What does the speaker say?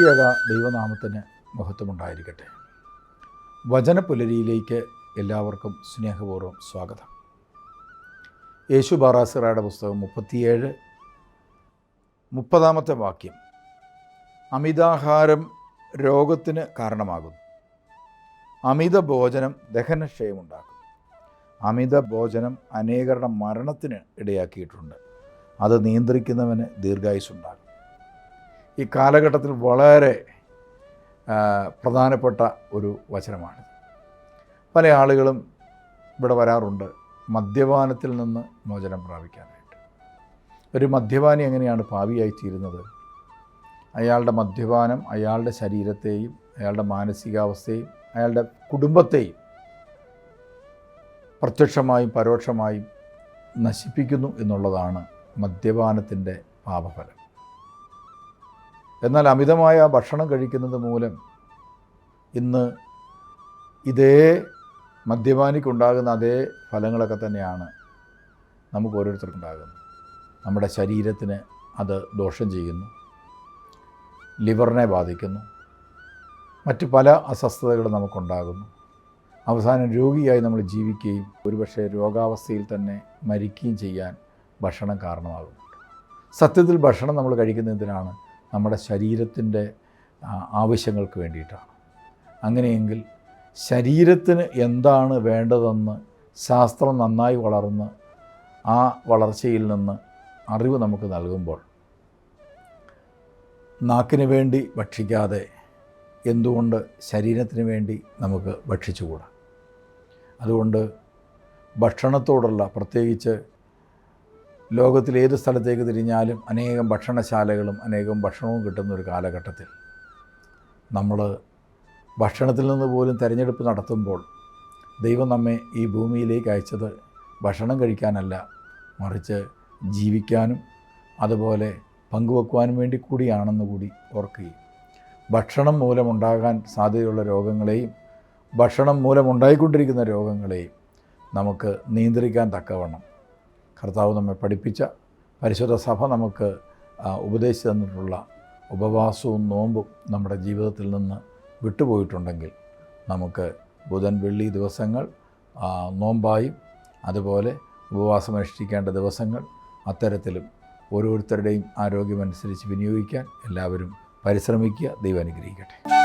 ത്രിയേക ദൈവനാമത്തിന് മഹത്വമുണ്ടായിരിക്കട്ടെ. വചനപുലരിയിലേക്ക് എല്ലാവർക്കും സ്നേഹപൂർവം സ്വാഗതം. യേശു ബാറാസിറയുടെ പുസ്തകം മുപ്പത്തിയേഴ് മുപ്പതാമത്തെ വാക്യം. അമിതാഹാരം രോഗത്തിന് കാരണമാകുന്നു. അമിത ഭോജനം ദഹനക്ഷയമുണ്ടാക്കും. അമിത ഭോജനം അനേകരുടെ മരണത്തിന് ഇടയാക്കിയിട്ടുണ്ട്. അത് നിയന്ത്രിക്കുന്നവന് ദീർഘായുസുണ്ടാകും ഈ കാലഘട്ടത്തിൽ വളരെ പ്രധാനപ്പെട്ട ഒരു വചനമാണ് പല ആളുകളും ഇവിടെ വരാറുണ്ട് മദ്യപാനത്തിൽ നിന്ന് മോചനം പ്രാപിക്കാനായിട്ട്. ഒരു മദ്യപാനി എങ്ങനെയാണ് പാവിയായി തീരുന്നത്? അയാളുടെ മദ്യപാനം അയാളുടെ ശരീരത്തെയും അയാളുടെ മാനസികാവസ്ഥയും അയാളുടെ കുടുംബത്തെയും പ്രത്യക്ഷമായും പരോക്ഷമായും നശിപ്പിക്കുന്നു എന്നുള്ളതാണ് മദ്യപാനത്തിന്റെ പാപഫലം. എന്നാൽ അമിതമായ ഭക്ഷണം കഴിക്കുന്നത് മൂലം ഇന്ന് ഇതേ മദ്യപാനിക്കുണ്ടാകുന്ന അതേ ഫലങ്ങളൊക്കെ തന്നെയാണ് നമുക്ക് ഓരോരുത്തർക്കും ഉണ്ടാകുന്നത് നമ്മുടെ ശരീരത്തിന് അത് ദോഷം ചെയ്യുന്നു. ലിവറിനെ ബാധിക്കുന്നു. മറ്റ് പല അസ്വസ്ഥതകളും നമുക്കുണ്ടാകുന്നു. അവസാനം രോഗിയായി നമ്മൾ ജീവിക്കുകയും ഒരുപക്ഷെ രോഗാവസ്ഥയിൽ തന്നെ മരിക്കുകയും ചെയ്യാൻ ഭക്ഷണം കാരണമാകുന്നുണ്ട്. സത്യത്തിൽ ഭക്ഷണം നമ്മൾ കഴിക്കുന്നതിനാണ് നമ്മുടെ ശരീരത്തിന്റെ ആവശ്യങ്ങൾക്ക് വേണ്ടിയിട്ടാണ്. അങ്ങനെയെങ്കിൽ ശരീരത്തിന് എന്താണ് വേണ്ടതെന്ന് ശാസ്ത്രം നന്നായി വളർന്ന് ആ വളർച്ചയിൽ നിന്ന് അറിവ് നമുക്ക് നൽകുമ്പോൾ നാക്കിന് വേണ്ടി ഭക്ഷിക്കാതെ എന്തുകൊണ്ട് ശരീരത്തിന് വേണ്ടി നമുക്ക് ഭക്ഷിച്ചുകൂടാ? അതുകൊണ്ട് ഭക്ഷണത്തോടുള്ള പ്രത്യേകിച്ച് ലോകത്തിൽ ഏത് സ്ഥലത്തേക്ക് തിരിഞ്ഞാലും അനേകം ഭക്ഷണശാലകളും അനേകം ഭക്ഷണവും കിട്ടുന്ന ഒരു കാലഘട്ടത്തിൽ നമ്മൾ ഭക്ഷണത്തിൽ നിന്ന് പോലും തിരഞ്ഞെടുപ്പ് നടത്തുമ്പോൾ ദൈവം നമ്മെ ഈ ഭൂമിയിലേക്ക് അയച്ചത് ഭക്ഷണം കഴിക്കാനല്ല മറിച്ച് ജീവിക്കാനും അതുപോലെ പങ്കുവെക്കുവാനും വേണ്ടി കൂടിയാണെന്ന് കൂടി ഓർക്കുകയും. ഭക്ഷണം മൂലമുണ്ടാകാൻ സാധ്യതയുള്ള രോഗങ്ങളെയും ഭക്ഷണം മൂലമുണ്ടായിക്കൊണ്ടിരിക്കുന്ന രോഗങ്ങളെയും നമുക്ക് നിയന്ത്രിക്കാൻ തക്കവണ്ണം കർത്താവ് നമ്മെ പഠിപ്പിച്ച പരിശുദ്ധ സഭ നമുക്ക് ഉപദേശിച്ചു തന്നിട്ടുള്ള ഉപവാസവും നോമ്പും നമ്മുടെ ജീവിതത്തിൽ നിന്ന് വിട്ടുപോയിട്ടുണ്ടെങ്കിൽ നമുക്ക് ബുധൻ വെള്ളി ദിവസങ്ങൾ നോമ്പായും അതുപോലെ ഉപവാസം അനുഷ്ഠിക്കേണ്ട ദിവസങ്ങൾ അത്തരത്തിലും ഓരോരുത്തരുടെയും ആരോഗ്യമനുസരിച്ച് വിനിയോഗിക്കാൻ എല്ലാവരും പരിശ്രമിക്കുക. ദൈവം അനുഗ്രഹിക്കട്ടെ.